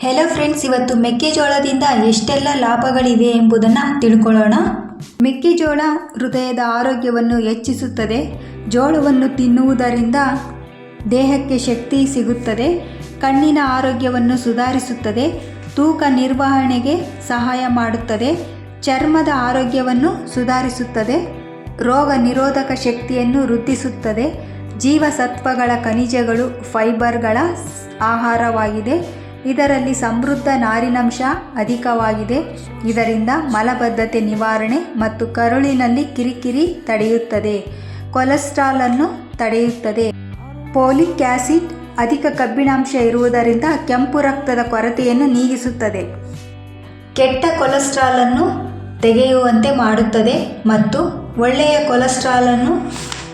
Hello friends ಇವತ್ತು ಮೆಕ್ಕೆಜೋಳದಿಂದ ಎಷ್ಟೆಲ್ಲ ಲಾಭಗಳಿವೆ ಎಂಬುದನ್ನು ತಿಳ್ಕೊಳ್ಳೋಣ. ಮೆಕ್ಕೆಜೋಳ ಹೃದಯದ ಆರೋಗ್ಯವನ್ನು ಹೆಚ್ಚಿಸುತ್ತದೆ. ಜೋಳವನ್ನು ತಿನ್ನುವುದರಿಂದ ದೇಹಕ್ಕೆ ಶಕ್ತಿ ಸಿಗುತ್ತದೆ. ಕಣ್ಣಿನ ಆರೋಗ್ಯವನ್ನು ಸುಧಾರಿಸುತ್ತದೆ. ತೂಕ ನಿರ್ವಹಣೆಗೆ ಸಹಾಯ ಮಾಡುತ್ತದೆ. ಚರ್ಮದ ಆರೋಗ್ಯವನ್ನು ಸುಧಾರಿಸುತ್ತದೆ. ರೋಗ ನಿರೋಧಕ ಶಕ್ತಿಯನ್ನು ವೃದ್ಧಿಸುತ್ತದೆ. ಜೀವಸತ್ವಗಳ ಖನಿಜಗಳು ಫೈಬರ್ಗಳ ಆಹಾರವಾಗಿದೆ. ಇದರಲ್ಲಿ ಸಮೃದ್ಧ ನಾರಿನಂಶ ಅಧಿಕವಾಗಿದೆ. ಇದರಿಂದ ಮಲಬದ್ಧತೆ ನಿವಾರಣೆ ಮತ್ತು ಕರುಳಿನಲ್ಲಿ ಕಿರಿಕಿರಿ ತಡೆಯುತ್ತದೆ. ಕೊಲೆಸ್ಟ್ರಾಲನ್ನು ತಡೆಯುತ್ತದೆ. ಪೋಲಿಕ್ ಆಸಿಡ್ ಅಧಿಕ ಕಬ್ಬಿಣಾಂಶ ಇರುವುದರಿಂದ ಕೆಂಪು ರಕ್ತದ ಕೊರತೆಯನ್ನು ನೀಗಿಸುತ್ತದೆ. ಕೆಟ್ಟ ಕೊಲೆಸ್ಟ್ರಾಲನ್ನು ತೆಗೆಯುವಂತೆ ಮಾಡುತ್ತದೆ ಮತ್ತು ಒಳ್ಳೆಯ ಕೊಲೆಸ್ಟ್ರಾಲನ್ನು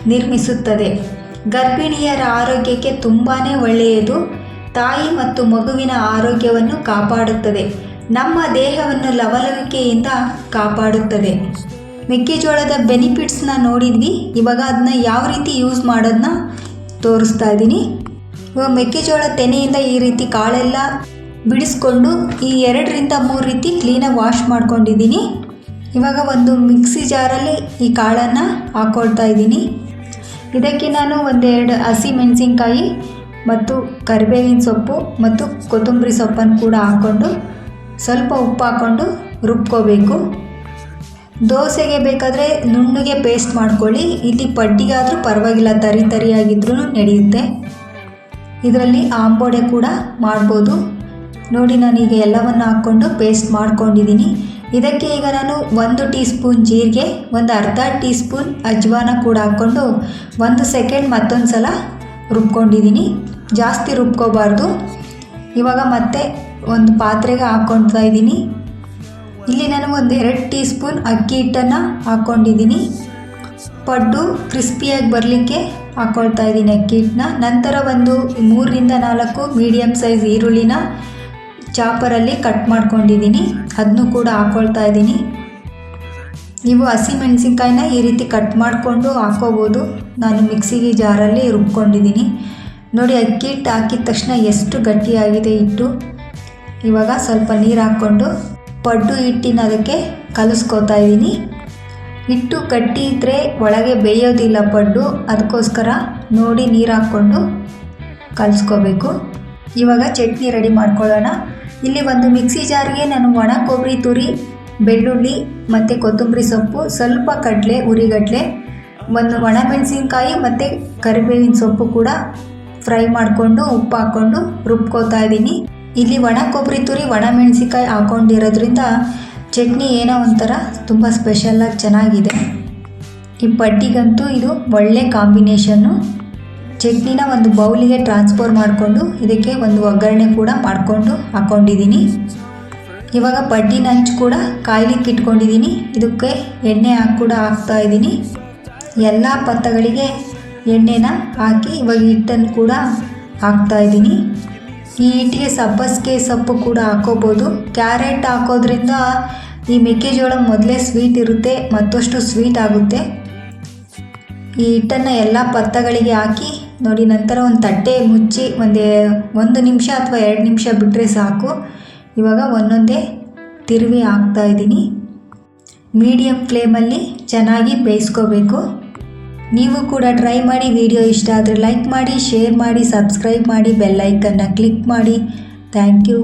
ನಿರ್ಮಿಸುತ್ತದೆ. ಗರ್ಭಿಣಿಯರ ಆರೋಗ್ಯಕ್ಕೆ ತುಂಬಾ ಒಳ್ಳೆಯದು. ತಾಯಿ ಮತ್ತು ಮಗುವಿನ ಆರೋಗ್ಯವನ್ನು ಕಾಪಾಡುತ್ತದೆ. ನಮ್ಮ ದೇಹವನ್ನು ಲವಲವಿಕೆಯಿಂದ ಕಾಪಾಡುತ್ತದೆ. ಮೆಕ್ಕೆಜೋಳದ ಬೆನಿಫಿಟ್ಸ್ನ ನೋಡಿದ್ವಿ. ಇವಾಗ ಅದನ್ನ ಯಾವ ರೀತಿ ಯೂಸ್ ಮಾಡೋದನ್ನ ತೋರಿಸ್ತಾ ಇದ್ದೀನಿ. ಇವಾಗ ಮೆಕ್ಕೆಜೋಳ ತೆನೆಯಿಂದ ಈ ರೀತಿ ಕಾಳೆಲ್ಲ ಬಿಡಿಸ್ಕೊಂಡು ಈ ಎರಡರಿಂದ ಮೂರು ರೀತಿ ಕ್ಲೀನಾಗಿ ವಾಶ್ ಮಾಡ್ಕೊಂಡಿದ್ದೀನಿ. ಇವಾಗ ಒಂದು ಮಿಕ್ಸಿ ಜಾರಲ್ಲಿ ಈ ಕಾಳನ್ನು ಹಾಕ್ಕೊಳ್ತಾ ಇದ್ದೀನಿ. ಇದಕ್ಕೆ ನಾನು ಒಂದೆರಡು ಹಸಿ ಮೆಣಸಿನ್ಕಾಯಿ ಮತ್ತು ಕರಿಬೇವಿನ ಸೊಪ್ಪು ಮತ್ತು ಕೊತ್ತಂಬರಿ ಸೊಪ್ಪನ್ನು ಕೂಡ ಹಾಕ್ಕೊಂಡು ಸ್ವಲ್ಪ ಉಪ್ಪು ಹಾಕ್ಕೊಂಡು ರುಬ್ಕೋಬೇಕು. ದೋಸೆಗೆ ಬೇಕಾದರೆ ನುಣ್ಣಗೆ ಪೇಸ್ಟ್ ಮಾಡ್ಕೊಳ್ಳಿ. ಇಲ್ಲಿ ಪಡ್ಡಿಗಾದರೂ ಪರವಾಗಿಲ್ಲ, ತರಿ ತರಿಯಾಗಿದ್ರೂ ನಡೆಯುತ್ತೆ. ಇದರಲ್ಲಿ ಆಂಬೋಡೆ ಕೂಡ ಮಾಡ್ಬೋದು. ನೋಡಿ, ನಾನು ಈಗ ಎಲ್ಲವನ್ನು ಹಾಕ್ಕೊಂಡು ಪೇಸ್ಟ್ ಮಾಡ್ಕೊಂಡಿದ್ದೀನಿ. ಇದಕ್ಕೆ ಈಗ ನಾನು ಒಂದು ಟೀ ಸ್ಪೂನ್ ಜೀರಿಗೆ, ಒಂದು ಅರ್ಧ ಟೀ ಸ್ಪೂನ್ ಅಜ್ವಾನ ಕೂಡ ಹಾಕ್ಕೊಂಡು ಒಂದು ಸೆಕೆಂಡ್ ಮತ್ತೊಂದು ಸಲ ರುಬ್ಕೊಂಡಿದ್ದೀನಿ. ಜಾಸ್ತಿ ರುಬ್ಕೋಬಾರ್ದು. ಇವಾಗ ಮತ್ತೆ ಒಂದು ಪಾತ್ರೆಗೆ ಹಾಕ್ಕೊಳ್ತಾ ಇದ್ದೀನಿ. ಇಲ್ಲಿ ನಾನು ಒಂದು ಎರಡು ಟೀ ಸ್ಪೂನ್ ಅಕ್ಕಿ ಹಿಟ್ಟನ್ನು ಹಾಕ್ಕೊಂಡಿದ್ದೀನಿ. ಪಡ್ಡು ಕ್ರಿಸ್ಪಿಯಾಗಿ ಬರಲಿಕ್ಕೆ ಹಾಕ್ಕೊಳ್ತಾ ಇದ್ದೀನಿ ಅಕ್ಕಿ ಹಿಟ್ಟನ್ನ. ನಂತರ ಒಂದು ಮೂರರಿಂದ ನಾಲ್ಕು ಮೀಡಿಯಮ್ ಸೈಜ್ ಈರುಳ್ಳಿನ ಚಾಪರಲ್ಲಿ ಕಟ್ ಮಾಡ್ಕೊಂಡಿದ್ದೀನಿ. ಅದನ್ನು ಕೂಡ ಹಾಕ್ಕೊಳ್ತಾ ಇದ್ದೀನಿ. ನೀವು ಹಸಿ ಮೆಣಸಿನ್ಕಾಯಿನ ಈ ರೀತಿ ಕಟ್ ಮಾಡಿಕೊಂಡು ಹಾಕ್ಕೋಬೋದು. ನಾನು ಮಿಕ್ಸಿಗೆ ಜಾರಲ್ಲಿ ರುಬ್ಕೊಂಡಿದ್ದೀನಿ. ನೋಡಿ, ಅಕ್ಕಿ ಹಿಟ್ಟು ಹಾಕಿದ ತಕ್ಷಣ ಎಷ್ಟು ಗಟ್ಟಿಯಾಗಿದೆ ಹಿಟ್ಟು. ಇವಾಗ ಸ್ವಲ್ಪ ನೀರು ಹಾಕ್ಕೊಂಡು ಪಡ್ಡು ಹಿಟ್ಟಿನ ಅದಕ್ಕೆ ಕಲಿಸ್ಕೋತಾ ಇದ್ದೀನಿ. ಹಿಟ್ಟು ಗಟ್ಟಿ ಇದ್ದರೆ ಒಳಗೆ ಬೇಯೋದಿಲ್ಲ ಪಡ್ಡು ಅದಕ್ಕೋಸ್ಕರ ನೋಡಿ ನೀರು ಹಾಕ್ಕೊಂಡು ಕಲಿಸ್ಕೋಬೇಕು. ಇವಾಗ ಚಟ್ನಿ ರೆಡಿ ಮಾಡ್ಕೊಳ್ಳೋಣ. ಇಲ್ಲಿ ಒಂದು ಮಿಕ್ಸಿ ಜಾರ್ಗೆ ನಾನು ಒಣ ಕೊಬ್ಬರಿ ತುರಿ, ಬೆಳ್ಳುಳ್ಳಿ ಮತ್ತು ಕೊತ್ತಂಬರಿ ಸೊಪ್ಪು, ಸ್ವಲ್ಪ ಕಡಲೆ ಹುರಿಗಡಲೆ ಒಂದು ಒಣಮೆಣಸಿನ್ಕಾಯಿ ಮತ್ತು ಕರಿಬೇವಿನ ಸೊಪ್ಪು ಕೂಡ ಫ್ರೈ ಮಾಡಿಕೊಂಡು ಉಪ್ಪು ಹಾಕ್ಕೊಂಡು ರುಬ್ಕೋತಾ ಇದ್ದೀನಿ. ಇಲ್ಲಿ ಒಣ ಕೊಬ್ಬರಿ ತುರಿ, ಒಣ ಮೆಣಸಿಕಾಯಿ ಹಾಕ್ಕೊಂಡಿರೋದ್ರಿಂದ ಚಟ್ನಿ ಏನೋ ಒಂಥರ ತುಂಬ ಸ್ಪೆಷಲ್ಲಾಗಿ ಚೆನ್ನಾಗಿದೆ. ಈ ಪಡ್ಡಿಗಂತೂ ಇದು ಒಳ್ಳೆ ಕಾಂಬಿನೇಷನ್ನು. ಚಟ್ನಿನ ಒಂದು ಬೌಲಿಗೆ ಟ್ರಾನ್ಸ್ಫರ್ ಮಾಡಿಕೊಂಡು ಇದಕ್ಕೆ ಒಂದು ಒಗ್ಗರಣೆ ಕೂಡ ಮಾಡಿಕೊಂಡು ಹಾಕ್ಕೊಂಡಿದ್ದೀನಿ ಇವಾಗ ಪಡ್ಡಿನ ಹಂಚು ಕೂಡ ಕಾಯ್ಲಿಕ್ಕೆ ಇಟ್ಕೊಂಡಿದ್ದೀನಿ. ಇದಕ್ಕೆ ಎಣ್ಣೆ ಹಾಕಿ ಕೂಡ ಹಾಕ್ತಾ ಇದ್ದೀನಿ. ಎಲ್ಲ ಪತ್ತಗಳಿಗೆ ಎಣ್ಣೆನ ಹಾಕಿ ಇವಾಗ ಹಿಟ್ಟನ್ನು ಕೂಡ ಹಾಕ್ತಾ ಇದ್ದೀನಿ. ಈ ಹಿಟ್ಟಿಗೆ ಸಬ್ಬಸಿಗೆ ಸೊಪ್ಪು ಕೂಡ ಹಾಕೋಬೋದು. ಕ್ಯಾರೆಟ್ ಹಾಕೋದ್ರಿಂದ ಈ ಮೆಕ್ಕೆಜೋಳ ಮೊದಲೇ ಸ್ವೀಟ್ ಇರುತ್ತೆ, ಮತ್ತಷ್ಟು ಸ್ವೀಟ್ ಆಗುತ್ತೆ. ಈ ಹಿಟ್ಟನ್ನು ಎಲ್ಲ ಪತ್ತಗಳಿಗೆ ಹಾಕಿ ನೋಡಿ, ನಂತರ ಒಂದು ತಟ್ಟೆ ಮುಚ್ಚಿ ಒಂದೇ ಒಂದು ನಿಮಿಷ ಅಥವಾ ಎರಡು ನಿಮಿಷ ಬಿಟ್ಟರೆ ಸಾಕು. ಇವಾಗ ಒಂದೊಂದೇ ತಿರುವಿ ಹಾಕ್ತಾ ಇದ್ದೀನಿ. ಮೀಡಿಯಮ್ ಫ್ಲೇಮಲ್ಲಿ ಚೆನ್ನಾಗಿ ಬೇಯಿಸ್ಕೋಬೇಕು. ನೀವು ಕೂಡ ಟ್ರೈ ಮಾಡಿ ವಿಡಿಯೋ ಇಷ್ಟ ಆದರೆ ಲೈಕ್ ಮಾಡಿ ಶೇರ್ ಮಾಡಿ ಸಬ್ಸ್ಕ್ರೈಬ್ ಮಾಡಿ ಬೆಲ್ಲೈಕನ್ನು ಕ್ಲಿಕ್ ಮಾಡಿ. Thank you